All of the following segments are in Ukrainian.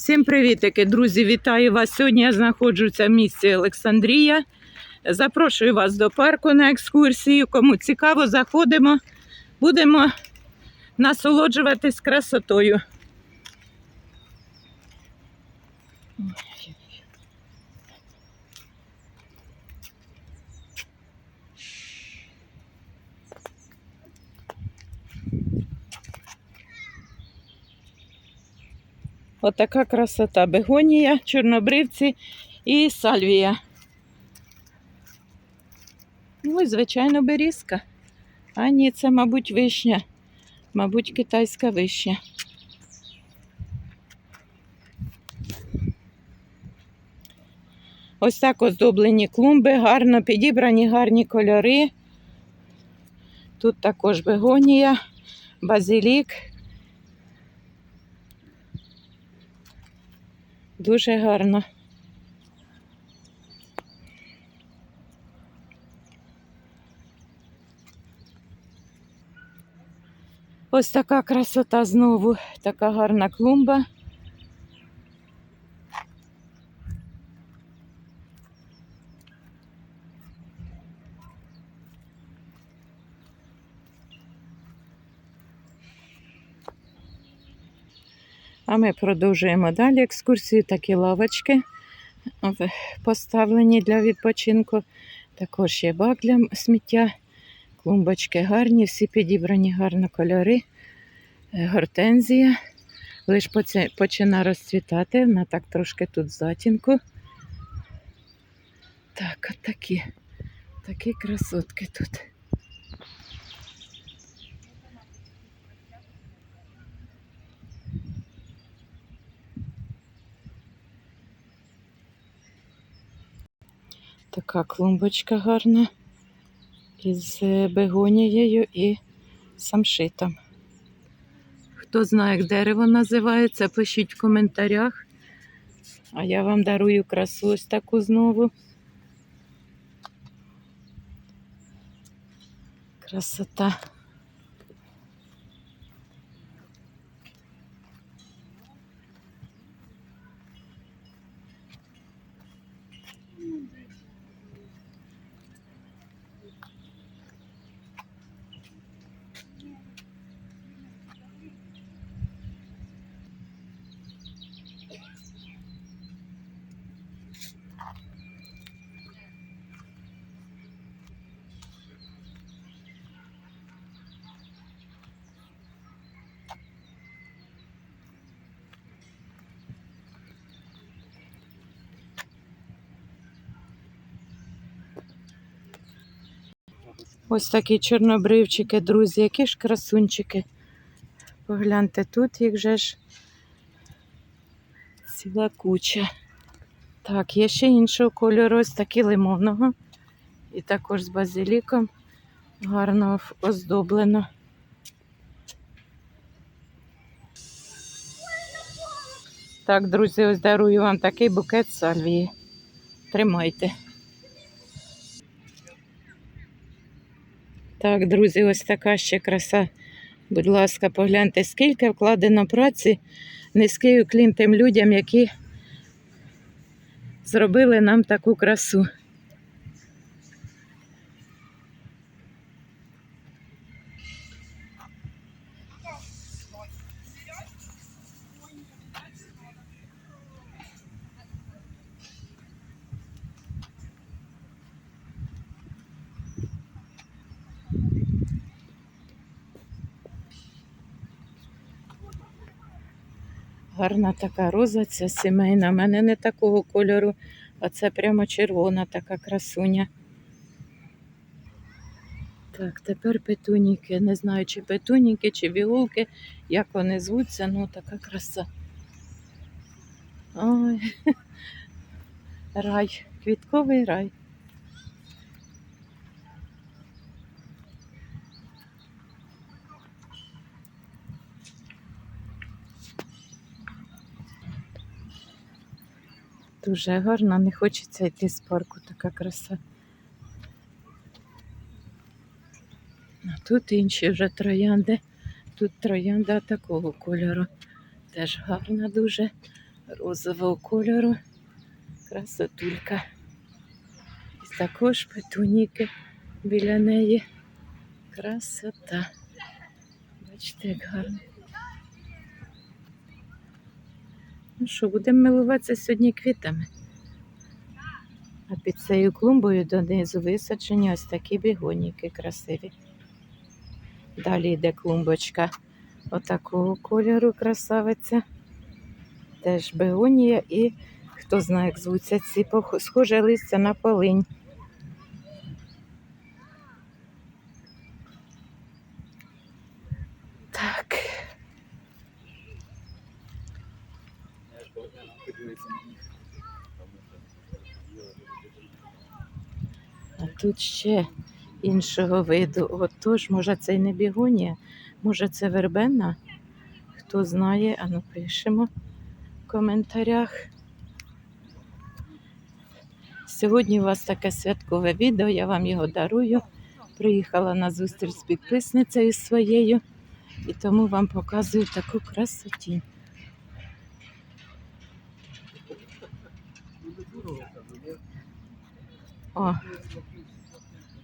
Всім привітики, друзі! Вітаю вас. Сьогодні я знаходжуся в місті Олександрія. Запрошую вас до парку на екскурсію. Кому цікаво, заходимо, будемо насолоджуватись красотою. Отака красота. Бегонія, чорнобривці і сальвія. Ну і, звичайно, берізка. А ні, це, мабуть, вишня. Мабуть, китайська вишня. Ось так оздоблені клумби, гарно підібрані гарні кольори. Тут також бегонія, базилік. Дуже гарно. Ось така красота знову, така гарна клумба. А ми продовжуємо далі екскурсію. Такі лавочки поставлені для відпочинку. Також є бак для сміття. Клумбочки гарні, всі підібрані гарно кольори. Е, Гортензія. Лиш починає розцвітати. Вона так трошки тут затінку. Так, от такі. Такі красотки тут. Така клумбочка гарна із е, бегонією і самшитом. Хто знає, як дерево називається, пишіть в коментарях. А я вам дарую красу ось таку знову. Красота. Ось такі чорнобривчики, друзі, які ж красунчики. Погляньте, тут їх же ж ціла куча. Так, є ще іншого кольору, ось такі лимонного. І також з базиліком гарно оздоблено. Так, друзі, ось дарую вам такий букет сальвії. Тримайте. Так, друзі, ось така ще краса. Будь ласка, погляньте, скільки вкладено праці. Низький уклін тим людям, які зробили нам таку красу. Гарна така роза, ця сімейна. У мене не такого кольору, а це прямо червона така красуня. Так, тепер петуніки. Не знаю, чи петуніки, чи віолки, як вони звуться, ну така краса. Ой, рай, квітковий рай. Дуже гарно, не хочеться йти з парку, така краса. А тут інші вже троянди. Тут троянда такого кольору. Теж гарна дуже. розового кольору. Красотулька. І також петуніки біля неї. Красота. Бачите, як гарно. Ну що, будемо милуватися сьогодні квітами. А під цією клумбою донизу висаджені ось такі бігоніки красиві. Далі йде клумбочка отакого кольору красавиця. Теж бегонія і хто знає, як звуться ці схоже листя на полинь. Так. А тут ще іншого виду. Отож, може, це й не бігонія, може, це вербена. Хто знає, ану пишемо в коментарях. Сьогодні у вас таке святкове відео, я вам його дарую. Приїхала на зустріч з підписницею своєю і тому вам показую таку красотінь. О,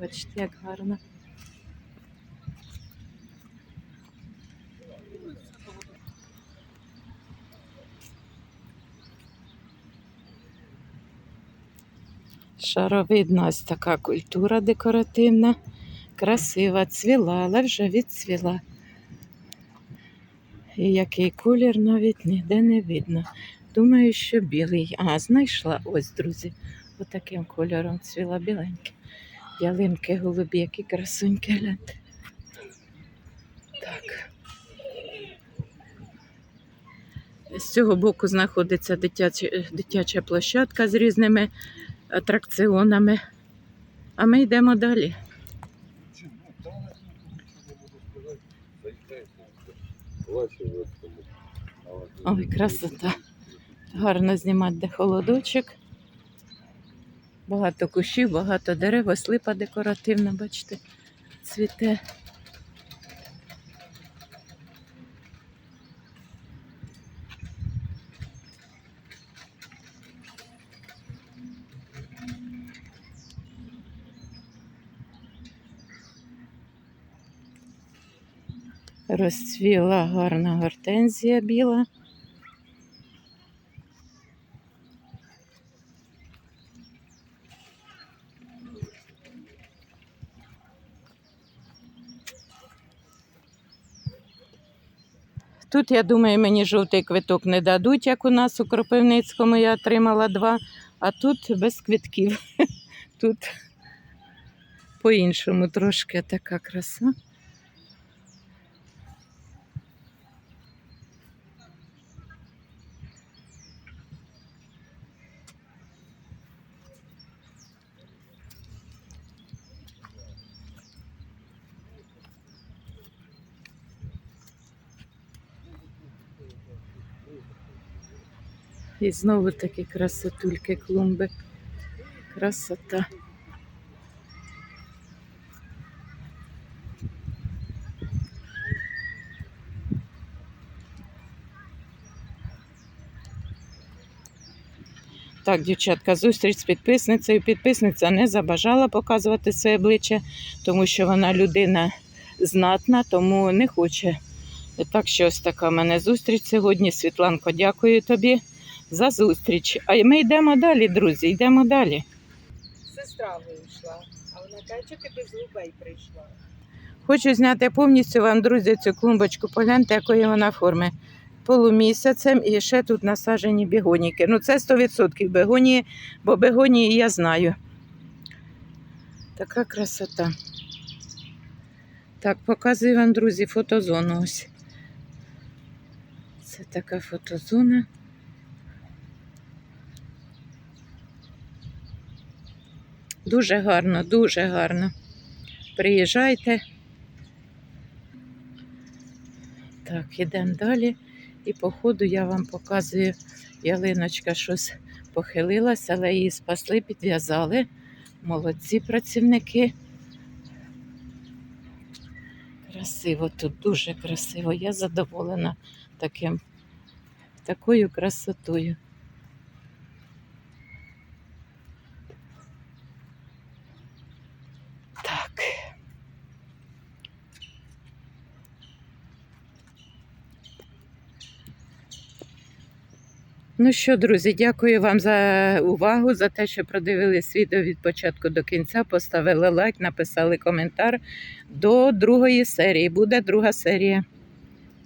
бачите, як гарно. Шаровидна ось така культура декоративна, красива, цвіла, але вже відцвіла. І який колір навіть ніде не видно. Думаю, що білий. А, знайшла. Ось, друзі, отаким кольором цвіла біленьке. Ялинки голубі, які красуньки гляньте. Так. З цього боку знаходиться дитяча, дитяча площадка з різними атракціонами. А ми йдемо далі. Ой, красота. Гарно знімати де холодочок. Багато кущів, багато дерев, ось липа декоративна, бачите, цвіте. Розцвіла гарна гортензія біла. Тут, я думаю, мені жовтий квиток не дадуть, як у нас у Кропивницькому я отримала два, а тут без квитків. Тут по-іншому трошки така краса. І знову такі красотульки клумби. Красота. Так, дівчатка, зустріч з підписницею. Підписниця не забажала показувати своє обличчя, тому що вона людина знатна, тому не хоче. Так що ось така в мене зустріч сьогодні. Світланко, дякую тобі за зустріч. А ми йдемо далі, друзі, йдемо далі. Сестра вийшла, а вона каже, що ти без голубей прийшла. Хочу зняти повністю вам, друзі, цю клумбочку. Погляньте, якої вона форми. Полумісяцем і ще тут насаджені бігоніки. Ну, це 100% бегонії, бо бегонії я знаю. Така красота. Так, показую вам, друзі, фотозону ось. Це така фотозона. Дуже гарно, дуже гарно. Приїжджайте. Так, ідемо далі. І по ходу я вам показую, ялиночка щось похилилася, але її спасли, підв'язали. Молодці працівники. Красиво тут, дуже красиво. Я задоволена таким, такою красотою. Ну що, друзі, дякую вам за увагу, за те, що продивились відео від початку до кінця. Поставили лайк, написали коментар. До другої серії. Буде друга серія.